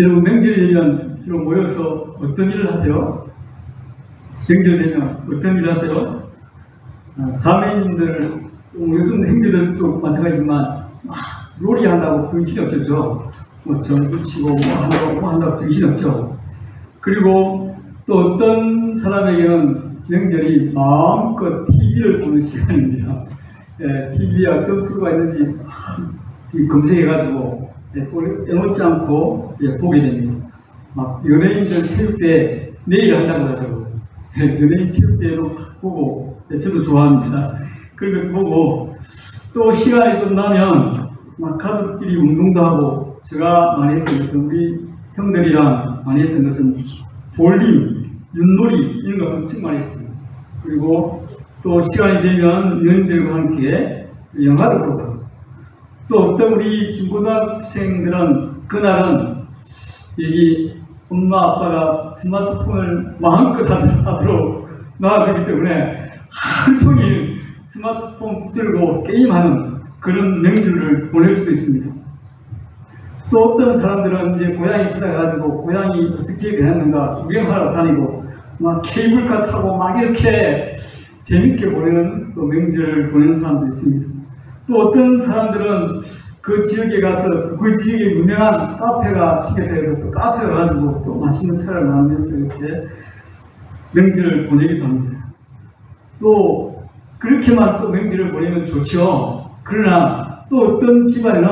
여러분 명절이 되면 주로 모여서 어떤 일을 하세요? 명절 되면 어떤 일을 하세요? 아, 자매님들 또 요즘 행주들도 마찬가지지만 막 놀이 한다고 정신이 없겠죠. 뭐 전부 치고 뭐 한다고 뭐 한다고 정신이 없죠. 그리고 또 어떤 사람에게는 명절이 마음껏 TV를 보는 시간입니다. 예, TV에 어떤 프로가 있는지 이 검색해가지고 예, 볼- 빼놓지 않고 예, 보게 됩니다. 막 연예인들 체육대 내일 한다고 하더라고요. 예, 연예인 체육대로 보고 예, 저도 좋아합니다. 그리고 보고 또 시간이 좀 나면 막 가족끼리 운동도 하고 제가 많이 했던 것은 우리 형들이랑 많이 했던 것은 볼링, 윷놀이 이런 거 엄청 많이 했습니다. 그리고 또 시간이 되면 연인들과 함께 영화도 보고 또 어떤 우리 중고등학생들은 그날은 여기 엄마 아빠가 스마트폰을 마음껏 하도록 놔두기 때문에 종일 스마트폰 붙들고 게임하는 그런 명절을 보낼 수도 있습니다. 또 어떤 사람들은 이제 고양이 찾아가지고 고양이 어떻게 되었는가 구경하러 다니고 막 케이블카 타고 막 이렇게 재밌게 보내는 또 명절을 보내는 사람도 있습니다. 또 어떤 사람들은 그 지역에 가서 그 지역에 유명한 카페가 해서 또 카페 가가지고 또 맛있는 차를 마시면서 이렇게 명절을 보내기도 합니다. 또 그렇게만 또 명절을 보내면 좋죠. 그러나 또 어떤 집안에는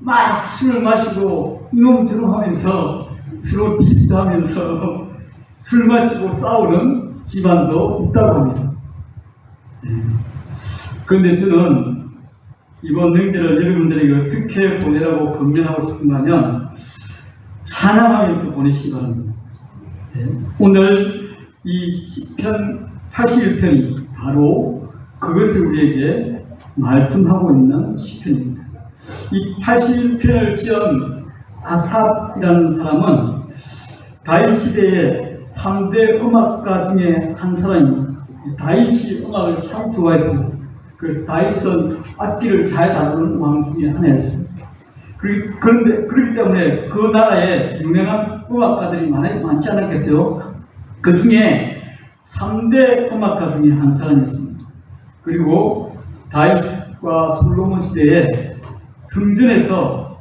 막 술을 마시고 이놈저놈 하면서 서로 디스하면서 술 마시고 싸우는 집안도 있다고 합니다. 그런데 저는 이번 명절을 여러분들에게 어떻게 보내라고 건면하고 싶은가면 찬양하면서 보내시기 바랍니다. 네. 오늘 이 시편 81편이 바로 그것을 우리에게 말씀하고 있는 시편입니다. 이 81편을 지은 아삽이라는 사람은 다윗 시대의 3대 음악가 중에 한 사람입니다. 다윗이 음악을 참 좋아했습니다. 그래서 다윗은 악기를 잘 다루는 왕 중에 하나였습니다. 그런데 그렇기 때문에 그 나라에 유명한 음악가들이 많이, 많지 않았겠어요? 그 중에 3대 음악가 중에 한 사람이었습니다. 그리고 다윗과 솔로몬 시대에 성전에서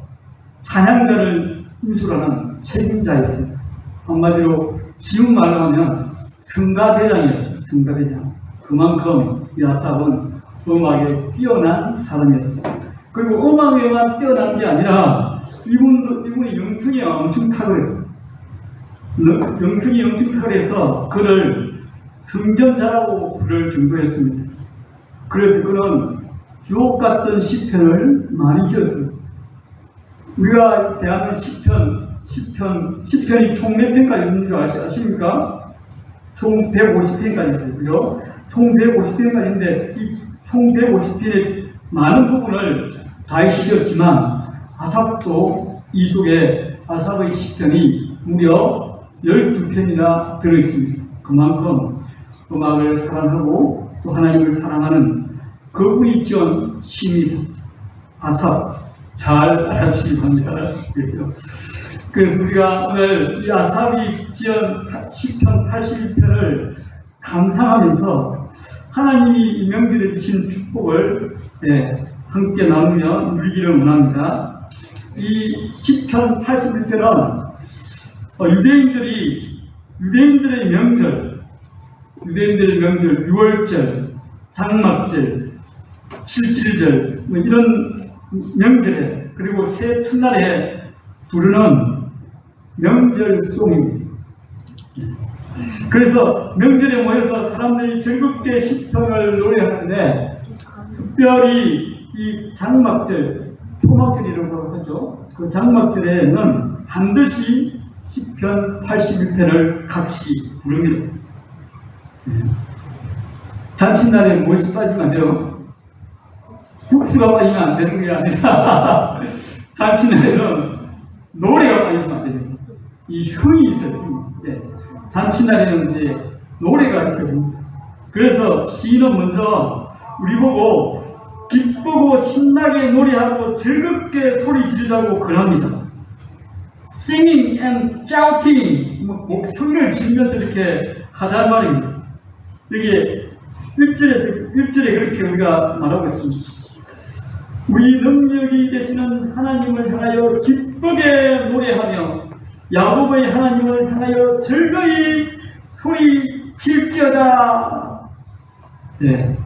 찬양가를 인수하는 책임자였습니다. 한마디로 쉬운 말로 하면 성가대장이었습니다. 성가대장. 그만큼 야삽은 음악에 뛰어난 사람이었습니다. 그리고 음악에만 뛰어난 게 아니라 이분도 이분이 영성이 엄청 탁월했어요. 너- 영성이 엄청 탁월해서 그를 성전자라고 부를 정도였습니다. 그래서 그는 주옥 같은 시편을 많이 지었습니다. 우리가 대하는 시편, 시편, 시편이 총 몇 편까지 있는 줄 아십니까? 총 150편까지 있어요. 그죠? 총 150편까지인데 이 총 150편의 많은 부분을 지었지만 아삽도 이 속에 아삽의 시편이 무려 12편이나 들어있습니다. 그만큼 음악을 사랑하고 또 하나님을 사랑하는 그분이 지은 시입니다. 아삽 잘 알아주시기 바랍니다. 그래서, 그래서 우리가 오늘 이 아삽이 지은 시편 81편을 감상하면서 하나님이 이 명절에 주신 축복을 네, 함께 나누며 누리기를 원합니다. 이 시편 81편은 어, 유대인들이 유대인들의 명절, 유대인들의 명절, 6월절, 장막절, 칠칠절 뭐 이런 명절에 그리고 새 첫날에 부르는 명절송입니다. 그래서 명절에 모여서 사람들이 즐겁게 시편을 노래하는데 특별히 이 장막절, 초막절이라고 하죠. 그 장막절에는 반드시 시편 81편을 같이 부릅니다. 잔칫날에 무엇이 빠지면 안 돼요? 국수가 빠지면 안 되는 게 아니라 잔칫날에는 노래가 빠지면 안 됩니다. 이 흥이 있어요. 흥. 예. 노래가 있어요. 그래서 시인은 먼저 우리 보고 기쁘고 신나게 노래하고 즐겁게 소리 지르자고 권합니다. singing and shouting 뭐 목소리를 지르면서 이렇게 하자는 말입니다. 여기 1절에서 1절에 그렇게 우리가 말하고 있습니다. 우리 능력이 되시는 하나님을 향하여 기쁘게 노래하며 야곱의 하나님을 향하여 즐거이 소리 칠지어다. 네.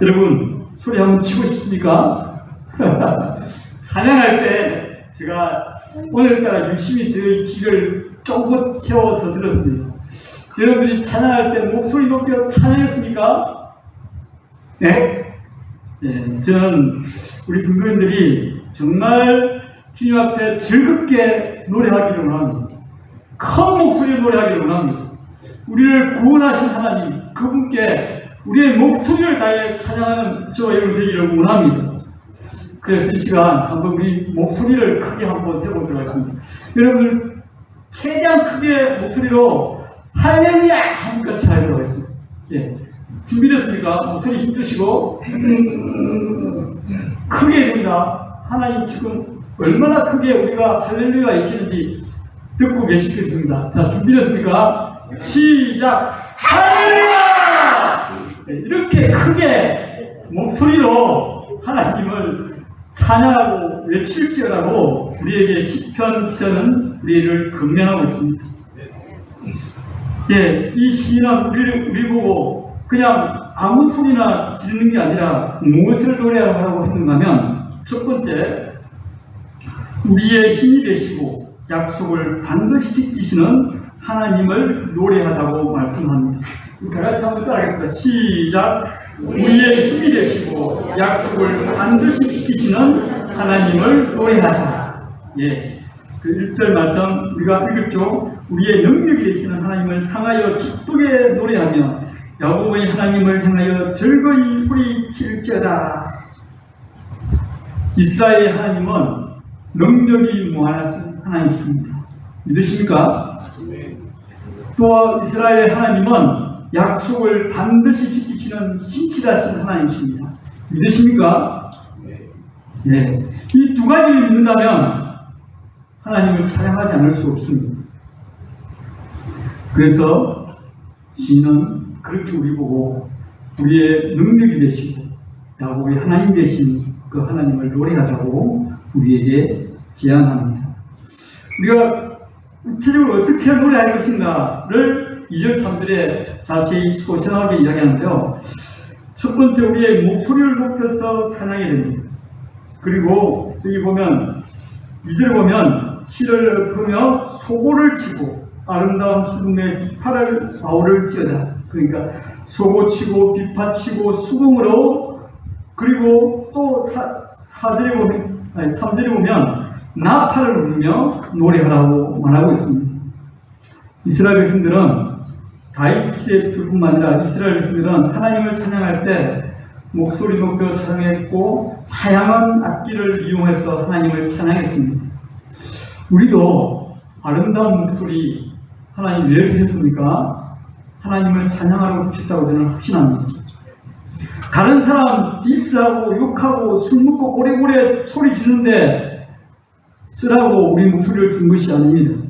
여러분 소리 한번 치고 싶습니까? 찬양할 때 제가 오늘따라 열심히 저희 귀를 쪼고 채워서 들었습니다. 여러분들이 찬양할 때 목소리 높여 찬양했습니까? 네? 네, 저는 우리 성도님들이 정말 주님 앞에 즐겁게 노래하기를 원합니다. 큰 목소리로 노래하기를 원합니다. 우리를 구원하신 하나님, 그분께 우리의 목소리를 다해 찬양하는 저와 여러분 되기를 원합니다. 그래서 이 시간 한번 우리 목소리를 크게 한번 해보도록 하겠습니다. 여러분, 최대한 크게 목소리로 할렐루야! 같이 하도록 하겠습니다. 예. 준비됐습니까? 목소리 힘드시고, 크게 해본다. 하나님 지금 얼마나 크게 우리가 할렐루야 외치는지 듣고 계시겠습니다. 자, 준비됐습니까? 시작! 할렐루야! 네, 이렇게 크게 목소리로 하나님을 찬양하고 외칠지어라고 우리에게 시편 기자는 우리를 건면하고 있습니다. 예, 이 시인은 우리를 우리 보고 그냥 아무 소리나 지르는 게 아니라 무엇을 노래하라고 했는가 하면 첫 번째 우리의 힘이 되시고 약속을 반드시 지키시는 하나님을 노래하자고 말씀합니다. 다 같이 한번 따라하겠습니다. 시작. 우리의 힘이 되시고 약속을 반드시 지키시는 하나님을 노래하자. 예. 그 1절 말씀 우리가 읽었죠. 우리의 능력이 되시는 하나님을 향하여 기쁘게 노래하며 야곱의 하나님을 향하여 즐거이 소리 칠지어다. 이스라엘 하나님은 능력이 무한하신 하나님이십니다. 믿으십니까? 또 이스라엘 하나님은 약속을 반드시 지키시는 신실하신 하나님이십니다. 믿으십니까? 네. 이 두 가지를 믿는다면 하나님을 찬양하지 않을 수 없습니다. 그래서 시인은 그렇게 우리 보고 우리의 능력이 되시고 야곱의 하나님 되신 그 하나님을 노래하자고 우리에게 제안합니다. 우리가 구체적으로 어떻게 노래할 것인가를 2절 3절에 자세히 소생하게 이야기하는데요. 첫 번째 우리의 목소리를 높여서 찬양해야 됩니다. 그리고 여기 보면 2절 보면 시를 읊으며 소고를 치고 아름다운 수금에 비파를 아우를 찌어다. 그러니까 소고 치고 비파 치고 수금으로 그리고 또 사, 사절에 보면 아니 3절에 보면 나팔을 울리며 노래하라고 말하고 있습니다. 이스라엘 백성들은 다윗의 뿐만 아니라 이스라엘 백성들은 하나님을 찬양할 때 목소리 높여 찬양했고 다양한 악기를 이용해서 하나님을 찬양했습니다. 우리도 아름다운 목소리 하나님 왜 주셨습니까? 하나님을 찬양하라고 주셨다고 저는 확신합니다. 다른 사람 디스하고 욕하고 술 먹고 오래오래 소리 지르는데 쓰라고 우리 목소리를 준 것이 아닙니다.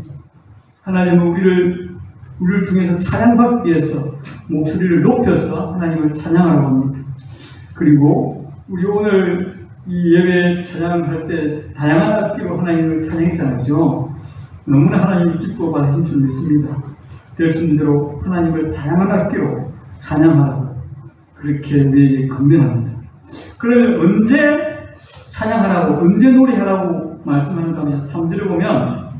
하나님은 우리를 우리를 통해서 찬양받기 위해서 목소리를 높여서 하나님을 찬양하라고 합니다. 그리고 우리 오늘 이 예배 찬양할 때 다양한 악기로 하나님을 찬양했잖아요. 너무나 하나님이 기뻐 받으신 줄 믿습니다. 되신 대로 하나님을 다양한 악기로 찬양하라고 그렇게 우리에게 건면합니다. 그러면 언제 찬양하라고, 언제 노래하라고 말씀하는가 하면 3절에 보면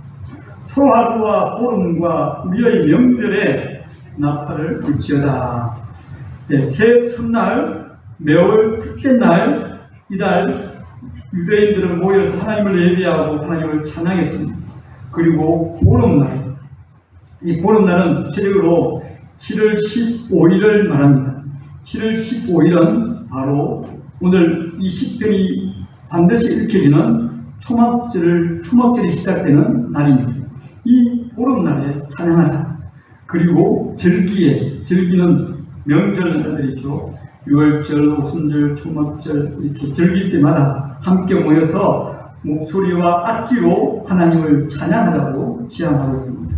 소하루와 보름과 우리의 명절에 나팔을 불지어다. 네, 새 첫날, 매월 첫째 날, 이달 유대인들은 모여서 하나님을 예배하고 하나님을 찬양했습니다. 그리고 보름날, 이 보름날은 구체적으로 7월 15일을 말합니다. 7월 15일은 바로 오늘 이 시편이 반드시 읽혀지는 초막절을, 초막절이 시작되는 날입니다. 이 보름날에 찬양하자. 그리고 절기에, 절기는 명절들이 있죠. 6월절, 오순절, 초막절, 이렇게 절기 때마다 함께 모여서 목소리와 악기로 하나님을 찬양하자고 지향하고 있습니다.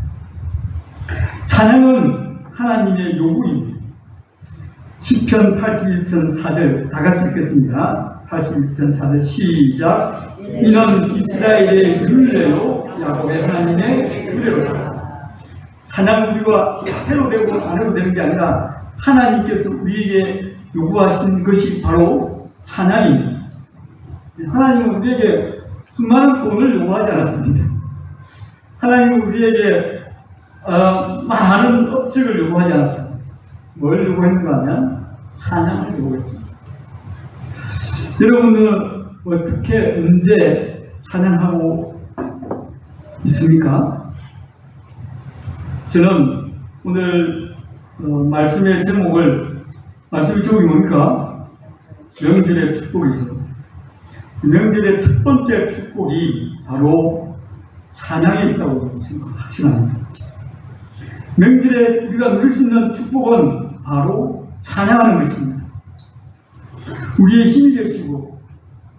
찬양은 하나님의 요구입니다. 10편 81편 4절 다 같이 읽겠습니다. 81편 4절 시작 이는 이스라엘의 율례요 야곱의 하나님의 율례로다. 찬양 우리가 해도 되고 안 해도 되는 게 아니라 하나님께서 우리에게 요구하신 것이 바로 찬양입니다. 하나님은 우리에게 수많은 돈을 요구하지 않았습니다. 하나님은 우리에게 어, 많은 업적을 요구하지 않았습니다. 뭘 요구했는가 하면 찬양을 요구했습니다. 여러분은 어떻게 언제 찬양하고 있습니까? 저는 오늘 어, 말씀의 제목을 말씀의 제목이 뭡니까? 명절의 축복이죠. 명절의 첫 번째 축복이 바로 찬양에 있다고 생각하시면 합니다. 명절에 우리가 누릴 수 있는 축복은 바로 찬양하는 것입니다. 우리의 힘이 되시고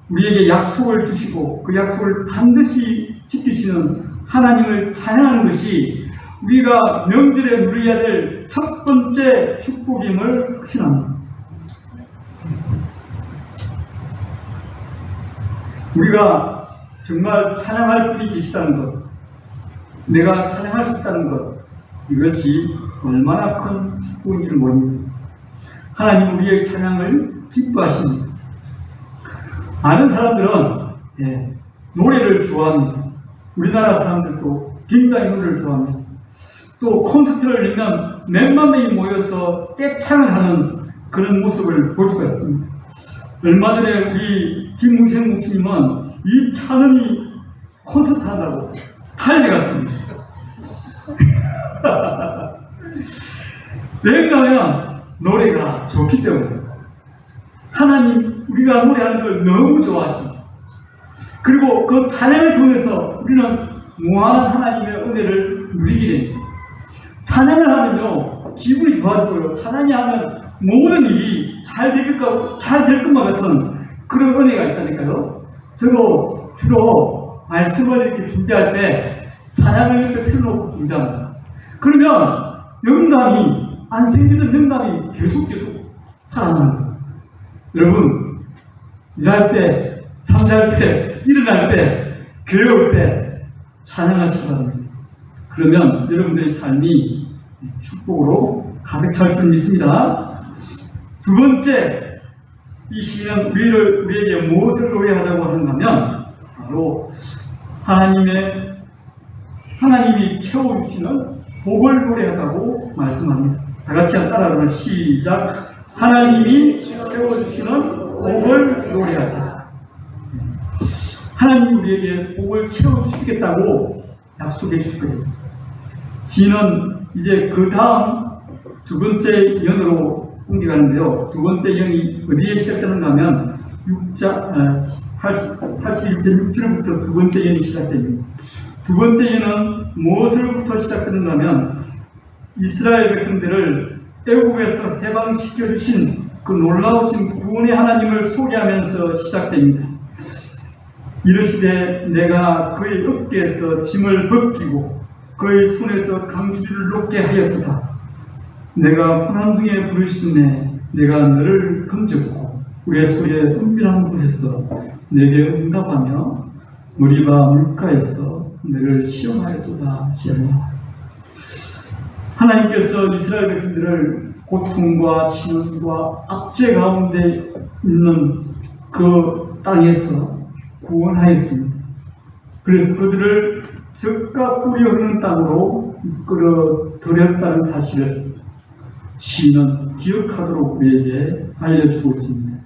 우리에게 약속을 주시고 그 약속을 반드시 지키시는 하나님을 찬양하는 것이 우리가 명절에 누려야 될 첫 번째 축복임을 확신합니다. 우리가 정말 찬양할 분이 계시다는 것, 내가 찬양할 수 있다는 것, 이것이 얼마나 큰 축복인지를 모릅니다. 하나님 우리의 찬양을 기뻐하십니다. 많은 사람들은 예, 노래를 좋아합니다. 우리나라 사람들도 굉장히 노래를 좋아합니다. 또 콘서트를 열면 몇만 명이 모여서 떼창을 하는 그런 모습을 볼 수가 있습니다. 얼마 전에 우리 김무생 목사님은 이 찬음이 콘서트 한다고 달려갔습니다. 왜냐하면 노래가 좋기 때문에 하나님 우리가 노래하는 걸 너무 좋아하십니다. 그리고 그 찬양을 통해서 우리는 무한한 하나님의 은혜를 누리게 됩니다. 찬양을 하면요 기분이 좋아져요. 찬양이 하면 모든 일이 잘 될 것, 잘될 것만 같은 그런 은혜가 있다니까요. 저도 주로 말씀을 이렇게 준비할 때 찬양을 이렇게 틀어놓고 준비합니다. 그러면 영감이 안 생기는 영감이 계속 계속 살아나는 거예요. 여러분 일할 때, 잠잘 때, 일어날 때, 올때 찬양하시기 바랍니다. 그러면 여러분들의 삶이 축복으로 가득 찰 줄 믿습니다. 두 번째, 이 시는 우리를, 우리에게 무엇을 노래하자고 하는가 하면, 바로 하나님의, 하나님이 채워주시는 복을 노래하자고 말씀합니다. 다 같이 따라하면 시작. 하나님이 채워주시는 복을 노래하자. 하나님 우리에게 복을 채워주시겠다고 약속해 주시거든요. 시는 이제 그 다음 두 번째 연으로 옮겨가는데요. 두 번째 연이 어디에 시작되는가 하면 6자, 80, 81편 6절부터 두 번째 연이 시작됩니다. 두 번째 연은 무엇으로부터 시작되는가 하면 이스라엘 백성들을 애국에서 해방시켜 주신 그 놀라우신 구원의 하나님을 소개하면서 시작됩니다. 이르시되 내가 그의 어깨에서 짐을 벗기고 그의 손에서 강주를 놓게 하였도다. 내가 고난 중에 부르심에 내가 너를 건졌고 우리의 소리에 은밀한 곳에서 내게 응답하며 무리바 물가에서 너를 시험하였도다 시험하 하나님께서 이스라엘 백성들을 고통과 신음과 압제 가운데 있는 그 땅에서 구원하였습니다. 그래서 그들을 적과 꿀이 흐르는 땅으로 이끌어 들였다는 사실을 시는 기억하도록 우리에게 알려주고 있습니다.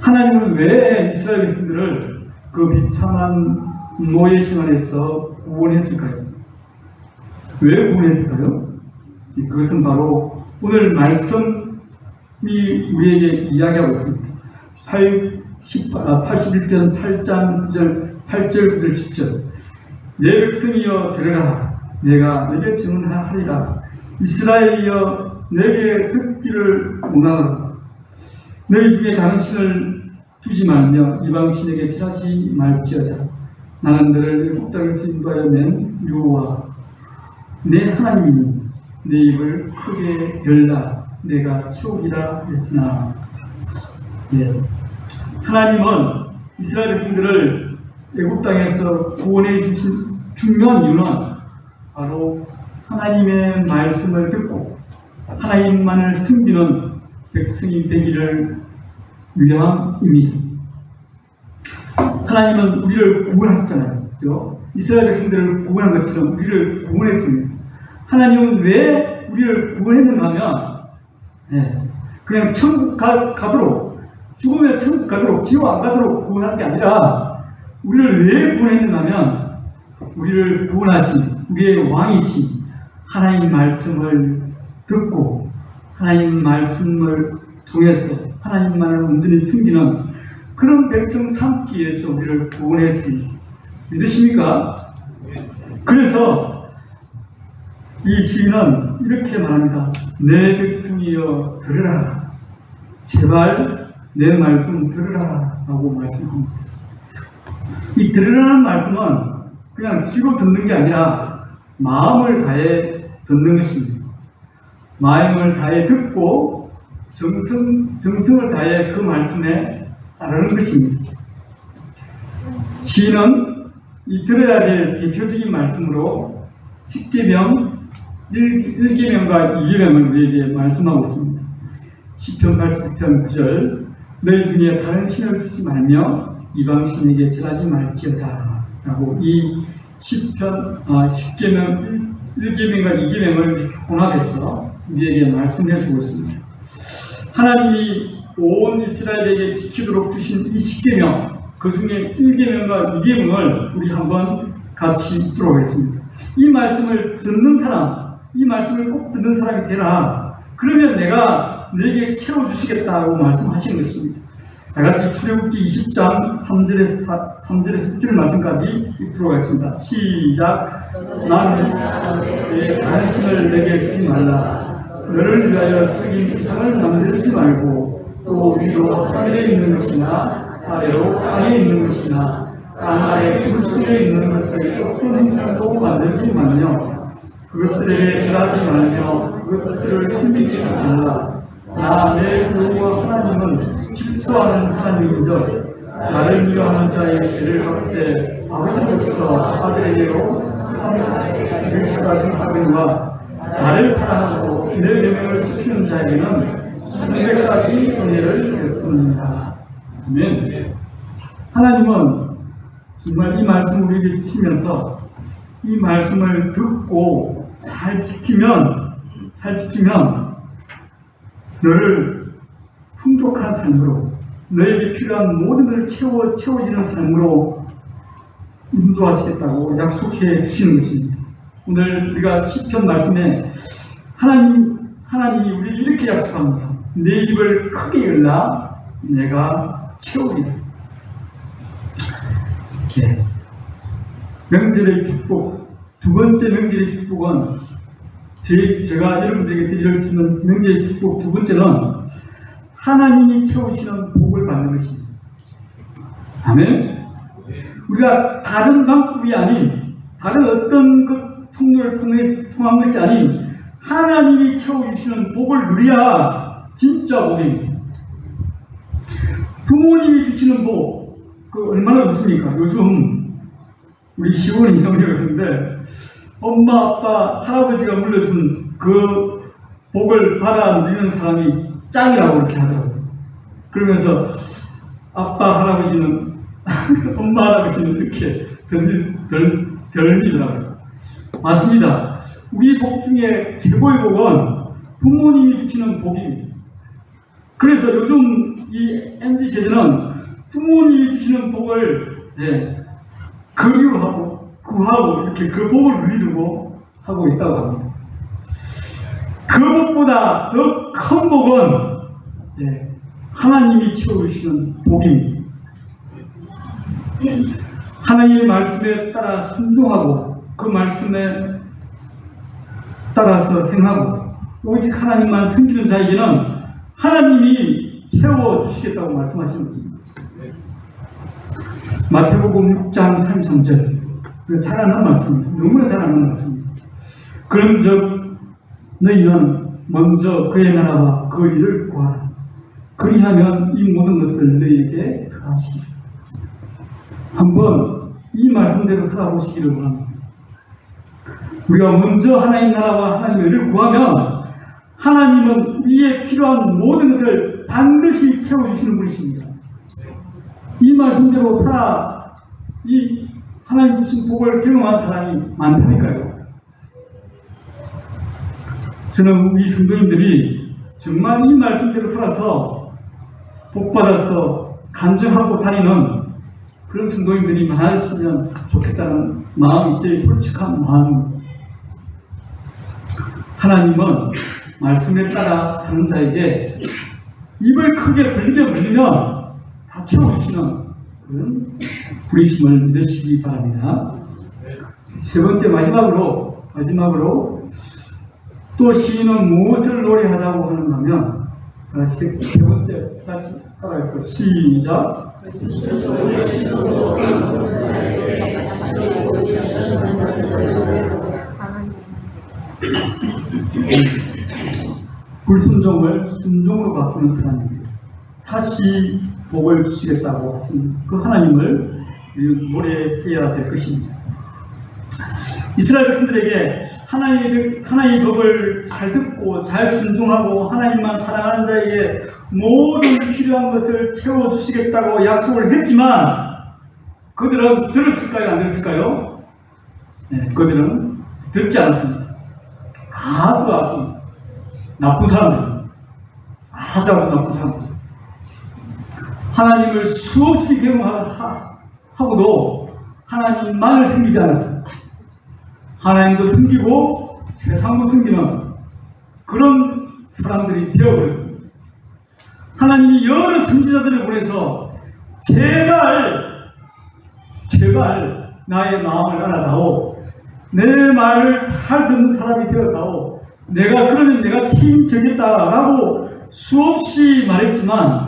하나님은 왜 이스라엘 백성들을 그 비참한 노예 생활에서 구원했을까요? 왜 구원했을까요? 그것은 바로 오늘 말씀이 우리에게 이야기하고 있습니다. 80, 아, 81편 8장 9절, 8절 9절 10절 내 백성이여 들으라 내가 내게 증언하리라 이스라엘이여 내게 듣기를 원하노라 너희 중에 당신을 두지 말며 이방신에게 절하지 말지어다. 나는 너를 일곱 땅에서 인도하여 낸 여호와 내 하나님이니 내 입을 크게 열라 내가 채우리라 했으나 예. 하나님은 이스라엘 백성들을 애굽 땅에서 구원해 주신 중요한 이유는 바로 하나님의 말씀을 듣고 하나님만을 섬기는 백성이 되기를 위함입니다. 하나님은 우리를 구원하셨잖아요. 그죠? 이스라엘 백성들을 구원한 것처럼 우리를 구원했습니다. 하나님은 왜 우리를 구원했는가 하면, 예, 그냥 천국 가, 가도록, 죽으면 천국 가도록, 지옥 안 가도록 구원한 게 아니라, 우리를 왜 구원했는가 하면, 우리를 구원하신 우리의 왕이신 하나님 말씀을 듣고, 하나님 말씀을 통해서 하나님만을 온전히 숨기는 그런 백성 삼기 위해서 우리를 구원했습니다. 믿으십니까? 그래서 이 시인은 이렇게 말합니다. 내 백성이여 들으라. 제발 내 말 좀 들으라. 라고 말씀합니다. 이 들으라는 말씀은 그냥 귀로 듣는 게 아니라 마음을 다해 듣는 것입니다. 마음을 다해 듣고 정성, 정성을 다해 그 말씀에 따르는 것입니다. 시인은 이 들어야 될 대표적인 말씀으로 10계명, 1계명과 2계명을 우리에게 말씀하고 있습니다. 10편 89편 9절 너희 중에 다른 신을 두지 말며 이방신에게 절하지 말지어다 라고 이 10편, 아, 10계명, 1계명과 2계명을 이렇게 혼합해서 우리에게 말씀해 주고 있습니다. 하나님이 온 이스라엘에게 지키도록 주신 이 10계명 그 중에 1계명과 2계명을 우리 한번 같이 읽도록 하겠습니다. 이 말씀을 듣는 사람, 이 말씀을 꼭 듣는 사람이 되라. 그러면 내가 너에게 채워주시겠다고 말씀하시는 것입니다. 다 같이 출애굽기 20장 3절에서 4, 3절에서 6절 말씀까지 읽도록 하겠습니다. 시작. 나는 내 당신을 내게 주지 말라. 너를 위하여 쓰긴 이상을 만들지 말고 또 위로 하늘에 있는 것이나 아래로 땅에 있는 것이나 땅 아래 물속에 있는 것을 어떤 행상도 만들지 말며 그것들에게 절하지 말며 그것들을 숨기지 말라. 나내 여호와 하나님은 질투하는 하나님인즉 나를 미워하는 자의 죄를 갚되 아버지로부터 아들에게로 삼일까지 하거니와 나를 사랑하고 내 명령을 지키는 자에게는 천대까지 은혜를 베푸느니라. 아멘. 하나님은 정말 이 말씀 우리에게 주시면서 이 말씀을 듣고 잘 지키면 잘 지키면 너를 풍족한 삶으로 너에게 필요한 모든 걸 채워 채워지는 삶으로 인도하시겠다고 약속해 주시는 것입니다. 오늘 우리가 시편 말씀에 하나님 하나님이 우리에게 이렇게 약속합니다. 내 입을 크게 열라 내가 채우리라. 이렇게 명절의 축복 두 번째 명절의 축복은 제, 제가 여러분들에게 드려주는 명절의 축복 두 번째는 하나님이 채우시는 복을 받는 것입니다. 아멘. 우리가 다른 방법이 아닌 다른 어떤 그 통로를 통해 통한 것이 아닌 하나님이 채워주시는 복을 누려야 진짜 복입니다. 부모님이 주시는 복, 그 얼마나 좋습니까? 요즘 우리 시원이 형이 그러는데 엄마, 아빠, 할아버지가 물려준 그 복을 받아 누리는 사람이 짱이라고 그렇게 하더라고요. 그러면서 아빠, 할아버지는 엄마, 할아버지는 이렇게 덜, 덜, 덜 믿더라고요. 맞습니다. 우리 복 중에 최고의 복은 부모님이 주시는 복입니다. 그래서 요즘 이 MZ 세대는 부모님이 주시는 복을 예, 그리워하고 구하고 이렇게 그 복을 누리려고 하고 있다고 합니다. 그 복보다 더 큰 복은 예, 하나님이 채워주시는 복입니다. 하나님의 말씀에 따라 순종하고 그 말씀에 따라서 행하고 오직 하나님만 섬기는 자에게는 하나님이 채워주시겠다고 말씀하시는 것입니다. 마태복음 6장 33절. 그잘 아는 말씀입니다. 너무나 잘 아는 말씀입니다. 그런 즉 너희는 먼저 그의 나라와 그 일을 구하라. 그리하면 이 모든 것을 너희에게 더하시리라. 한번 이 말씀대로 살아보시기를 바랍니다. 우리가 먼저 하나님 나라와 하나님의 일을 구하면 하나님은 우리의 필요한 모든 것을 반드시 채워주시는 분이십니다. 이 말씀대로 살아 이 하나님 주신 복을 경험한 사람이 많다니까요. 저는 우리 성도님들이 정말 이 말씀대로 살아서 복받아서 간증하고 다니는 그런 성도님들이 많았으면 좋겠다는 마음이 제일 솔직한 마음입니다. 하나님은 말씀에 따라 사는 자에게 입을 크게 벌리게 벌리면 다 채워주시는 부리심을 믿으시기 바랍니다. 세 번째 마지막으로 마지막으로 또 시인은 무엇을 노래하자고 하는가 하면 다 같이 세 번째 따라할게요. 시작. 불순종을 순종으로 바꾸는 사람입니다. 다시 복을 주시겠다고 하신 그 하나님을 노래해야 될 것입니다. 이스라엘 백성들에게 하나님의, 하나님의 법을 잘 듣고 잘 순종하고 하나님만 사랑하는 자에게 모든 필요한 것을 채워주시겠다고 약속을 했지만 그들은 들었을까요? 안 들었을까요? 네, 그들은 듣지 않았습니다. 아주 아주 나쁜 사람들. 아주 아주 나쁜 사람들. 하나님을 수없이 경험하고도 하나님만을 섬기지 않았습니다. 하나님도 섬기고 세상도 섬기는 그런 사람들이 되어버렸습니다. 하나님이 여러 선지자들을 보내서 제발 제발 나의 마음을 알아다오 내 말을 잘 듣는 사람이 되어다오 내가 그러면 내가 책임지겠다라고 수없이 말했지만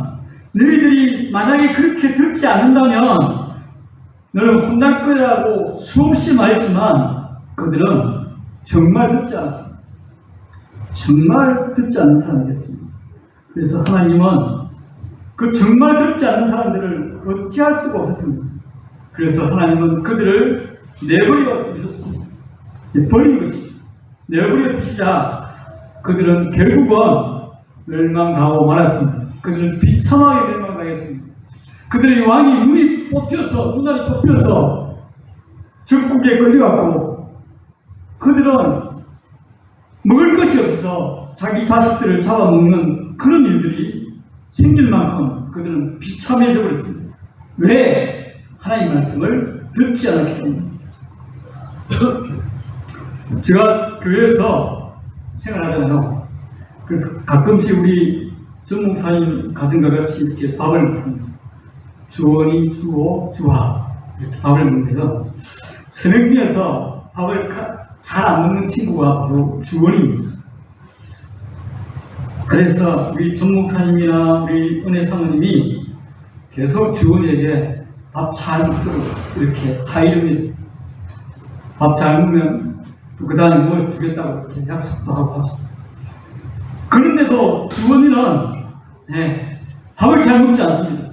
너희들이 만약에 그렇게 듣지 않는다면 너는 혼날 거라고 수없이 말했지만 그들은 정말 듣지 않았습니다. 정말 듣지 않는 사람이었습니다. 그래서 하나님은 그 정말 듣지 않는 사람들을 어찌할 수가 없었습니다. 그래서 하나님은 그들을 내버려 두셨습니다. 버린 것이죠. 내버려 두시자 그들은 결국은 멸망당하고 말았습니다. 그들은 비참하게 멸망당했습니다. 그들의 왕이 눈이 뽑혀서 눈알이 뽑혀서 적국에 끌려갔고 그들은 먹을 것이 없어서 자기 자식들을 잡아먹는 그런 일들이 생길 만큼 그들은 비참해져 버렸습니다. 왜? 하나님 말씀을 듣지 않았기 때문입니다. 제가 교회에서 생활하잖아요. 그래서 가끔씩 우리 전목사님 가정과 같이 이렇게 밥을 먹습니다. 주원이, 주호, 주하 이렇게 밥을 먹는데요. 새벽 중에서 밥을 잘 안 먹는 친구가 바로 주원입니다. 그래서 우리 전목사님이나 우리 은혜 사모님이 계속 주원에게 밥 잘 먹도록 이렇게 하이릅니다. 밥 잘 먹으면 또 그 다음에 뭐 주겠다고 이렇게 약속도 하고 그런데도 주원이는 예, 밥을 잘 먹지 않습니다.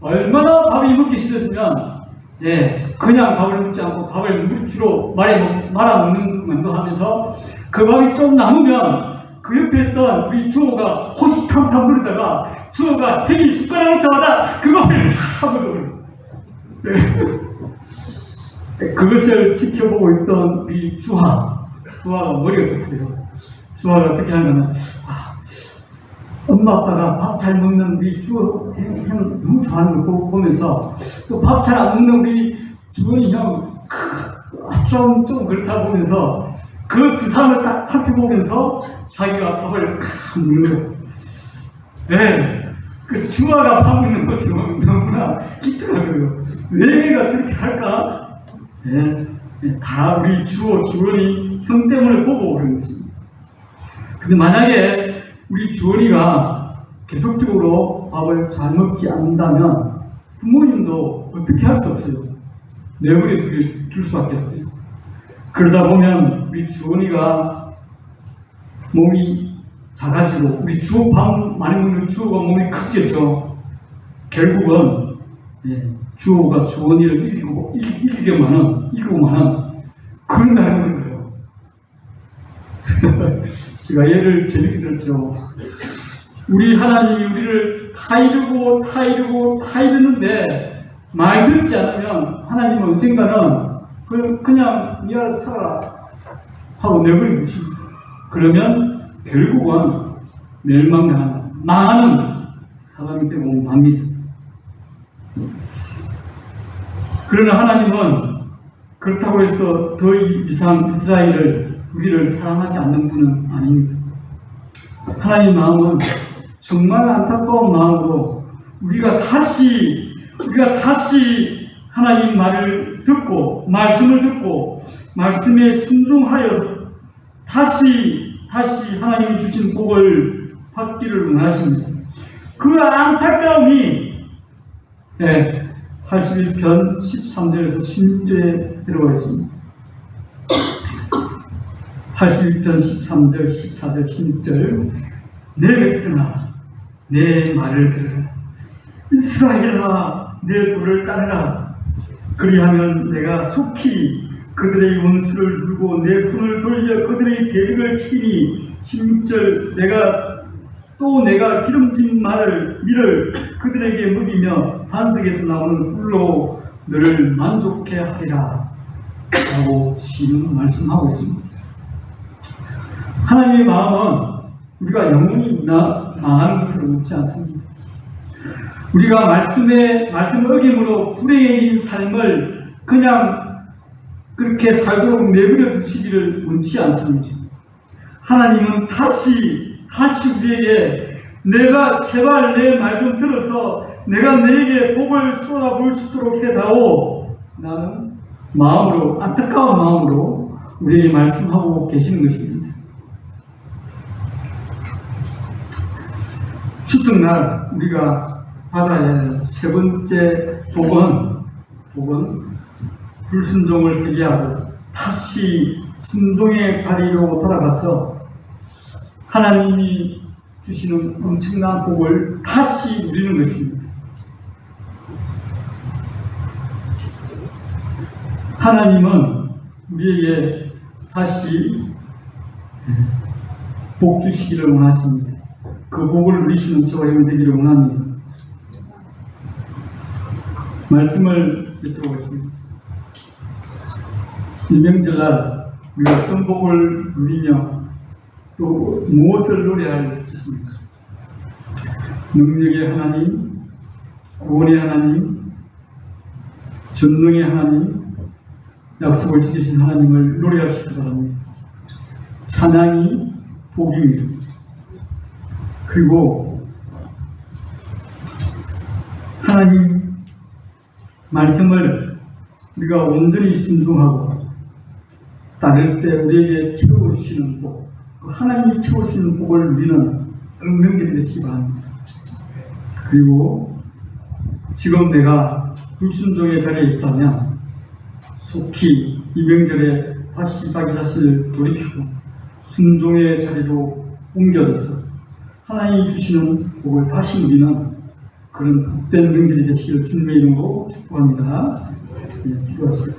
얼마나 밥이 먹기 싫었으면 예, 그냥 밥을 먹지 않고 밥을 주로 말해, 말아 먹는 것만도 하면서 그 밥이 좀 남으면 그 옆에 있던 우리 주호가 호시탐탐 부르다가 주호가 형이 숟가락을 잡아다 그거를 다 먹어버려요. 네. 그것을 지켜보고 있던 우리 주하, 주하가 머리가 좋으세요. 주하가 어떻게 하냐면, 아, 엄마 아빠가 밥 잘 먹는 우리 주, 형, 형 너무 좋아하는 거 보면서, 또 밥 잘 안 먹는 우리 주원이 형, 좀, 좀 그렇다 보면서, 그 두 사람을 딱 살펴보면서 자기가 밥을 먹는 거예요. 예. 그 주아가 밥 먹는 것이 너무나 기특하거든요. 왜 얘가 저렇게 할까? 예, 예, 다 우리 주어, 주원이 형 때문에 보고 그런 것입니다. 근데 만약에 우리 주원이가 계속적으로 밥을 잘 먹지 않는다면 부모님도 어떻게 할 수 없어요. 내버려 줄, 줄 수밖에 없어요. 그러다 보면 우리 주원이가 몸이 작아지고 우리 주호 밥 많이 먹는 주호가 몸이 커지겠죠. 결국은 예, 주호가 주원이를 이기고 이- 이기고만은 이기고만은 그런 날이 오는 거예요. 제가 예를 재밌게 들었죠. 우리 하나님이 우리를 다 이루고 다 이루고 다 이루는데 말 듣지 않으면 하나님은 언젠가는 그냥, 그냥 니 알아서 살아라 하고 내버려 두십니다. 그러면 결국은 멸망당하는 망하는 사람이 되고 맙니다. 그러나 하나님은 그렇다고 해서 더 이상 이스라엘을 우리를 사랑하지 않는 분은 아닙니다. 하나님 마음은 정말 안타까운 마음으로 우리가 다시 우리가 다시 하나님 말을 듣고 말씀을 듣고 말씀에 순종하여 다시 다시 하나님이 주신 복을 받기를 원하십니다. 그 안타까움이 예, 81편 13절에서 16절에 들어가 있습니다. 81편 13절, 14절, 16절. 내 백성아 내 말을 들으라. 이스라엘아 내 도를 따르라. 그리하면 내가 속히 그들의 원수를 누르고 내 손을 돌려 그들의 대적을 치니 16절 내가 또 내가 기름진 말을 밀을 그들에게 먹이며 반석에서 나오는 꿀로 너를 만족해 하리라. 라고 시는 말씀하고 있습니다. 하나님의 마음은 우리가 영원히 나- 망하는 것을 묻지 않습니다. 우리가 말씀의 말씀을 어김으로 불행해진 삶을 그냥 그렇게 살도록 내버려 두시기를 원치 않습니다. 하나님은 다시 다시 우리에게 내가 제발 내 말 좀 들어서 내가 너에게 복을 쏟아부을 수 있도록 해다오. 나는 마음으로 안타까운 마음으로 우리에게 말씀하고 계시는 것입니다. 추석날 우리가 할세 번째 복은 복은 불순종을 회개하고 다시 순종의 자리로 돌아가서 하나님이 주시는 엄청난 복을 다시 누리는 것입니다. 하나님은 우리에게 다시 복 주시기를 원하십니다. 그 복을 누리시는 저와 여러분 되기를 원합니다. 말씀을 뱉어보겠습니다. 일명절날 우리가 어떤 복을 누리며 또 무엇을 노래할 것입니까? 능력의 하나님, 구원의 하나님, 전능의 하나님, 약속을 지키신 하나님을 노래하시기 바랍니다. 찬양이 복입니다. 그리고 하나님 말씀을 우리가 온전히 순종하고 따를 때 우리에게 채워주시는 복, 그 하나님이 채워주시는 복을 명절이 되시기 바랍니다. 그리고 지금 내가 불순종의 자리에 있다면 속히 이 명절에 다시 자기 자신을 돌이키고 순종의 자리로 옮겨져서 하나님이 주시는 복을 다시 누리는 그런 복된 명절이 되시기를 주님의 이름으로 축복합니다. 예, 기도하시겠습니다.